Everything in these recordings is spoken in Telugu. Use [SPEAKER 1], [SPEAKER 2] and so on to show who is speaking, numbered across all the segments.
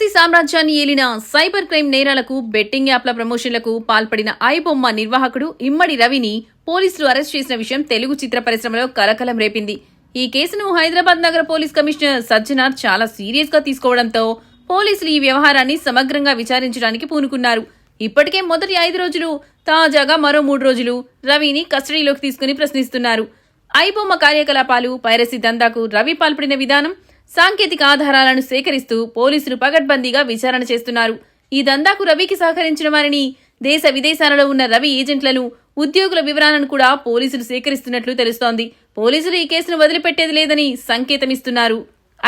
[SPEAKER 1] పైరసీ సామ్రాజ్యాన్ని ఏలిన సైబర్ క్రైమ్ నేరాలకు బెట్టింగ్ యాప్ల ప్రమోషన్లకు పాల్పడిన ఐబొమ్మ నిర్వాహకుడు ఇమ్మడి రవిని పోలీసులు అరెస్ట్ చేసిన విషయం తెలుగు చిత్ర పరిశ్రమలో కలకలం రేపింది. ఈ కేసును హైదరాబాద్ నగర పోలీస్ కమిషనర్ సజ్జనార్ చాలా సీరియస్గా తీసుకోవడంతో పోలీసులు ఈ వ్యవహారాన్ని సమగ్రంగా విచారించడానికి పూనుకున్నారు. ఇప్పటికే మొదటి ఐదు రోజులు తాజాగా మరో మూడు రోజులు రవిని కస్టడీలోకి తీసుకుని ప్రశ్నిస్తున్నారు. ఐబొమ్మ కార్యకలాపాలు పైరసీ దందాకు రవి పాల్పడిన విధానం సాంకేతిక ఆధారాలను సేకరిస్తూ పోలీసులు పగడ్బందీగా విచారణ చేస్తున్నారు. ఈ దందాకు రవికి సహకరించిన వారిని దేశ విదేశాలలో ఉన్న రవి ఏజెంట్లను ఉద్యోగుల వివరాలను కూడా పోలీసులు సేకరిస్తున్నట్లు తెలుస్తోంది. పోలీసులు ఈ కేసును వదిలిపెట్టేది లేదని సంకేతమిస్తున్నారు.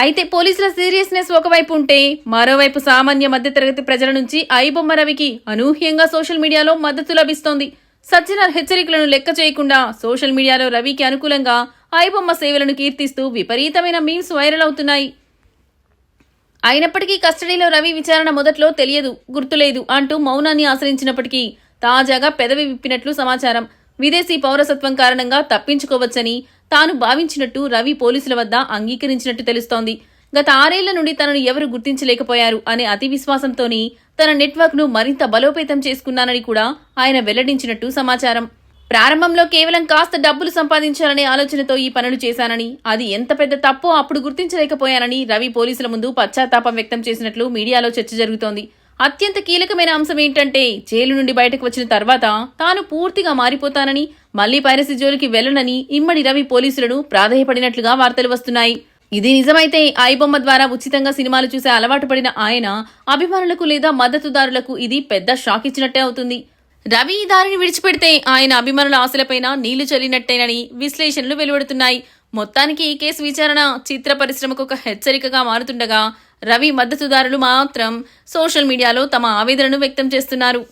[SPEAKER 1] అయితే పోలీసుల సీరియస్నెస్ ఒకవైపు ఉంటే మరోవైపు సామాన్య మధ్యతరగతి ప్రజల నుంచి ఐబొమ్మ రవికి అనూహ్యంగా సోషల్ మీడియాలో మద్దతు లభిస్తోంది. సజ్జనార్ హెచ్చరికలను లెక్క చేయకుండా సోషల్ మీడియాలో రవికి అనుకూలంగా ఐబొమ్మ సేవలను కీర్తిస్తూ విపరీతమైన మీమ్స్ వైరల్ అవుతున్నాయి. అయినప్పటికీ కస్టడీలో రవి విచారణ మొదట్లో తెలియదు గుర్తులేదు అంటూ మౌనాన్ని ఆశ్రయించినప్పటికీ తాజాగా పెదవి విప్పినట్లు సమాచారం. విదేశీ పౌరసత్వం కారణంగా తప్పించుకోవచ్చని తాను భావించినట్టు రవి పోలీసుల వద్ద అంగీకరించినట్టు తెలుస్తోంది. గత ఆరేళ్ళ నుండి తనను ఎవరు గుర్తించలేకపోయారు అనే అతి విశ్వాసంతోని తన నెట్వర్క్ను మరింత బలోపేతం చేసుకున్నానని కూడా ఆయన వెల్లడించినట్టు సమాచారం. ప్రారంభంలో కేవలం కాస్త డబ్బులు సంపాదించాలనే ఆలోచనతో ఈ పనులు చేశానని అది ఎంత పెద్ద తప్పో అప్పుడు గుర్తించలేకపోయానని రవి పోలీసుల ముందు పశ్చాత్తాపం వ్యక్తం చేసినట్లు మీడియాలో చర్చ జరుగుతోంది. అత్యంత కీలకమైన అంశం ఏంటంటే జైలు నుండి బయటకు వచ్చిన తర్వాత తాను పూర్తిగా మారిపోతానని మళ్ళీ పైరసీ జోలికి వెళ్ళనని ఇమ్మడి రవి పోలీసులను ప్రాధేయపడినట్లుగా వార్తలు వస్తున్నాయి. ఇది నిజమైతే ఐబొమ్మ ద్వారా ఉచితంగా సినిమాలు చూసే అలవాటు పడిన ఆయన అభిమానులకు లేదా మద్దతుదారులకు ఇది పెద్ద షాక్ ఇచ్చినట్టే అవుతుంది. రవి ఈ దారిని విడిచిపెడితే ఆయన అభిమానుల ఆశలపైన నీళ్ళు చల్లినట్టేనని విశ్లేషణలు వెలువడుతున్నాయి. మొత్తానికి ఈ కేసు విచారణ చిత్ర పరిశ్రమకు ఒక హెచ్చరికగా మారుతుండగా రవి మద్దతుదారులు మాత్రం సోషల్ మీడియాలో తమ ఆవేదనను వ్యక్తం చేస్తున్నారు.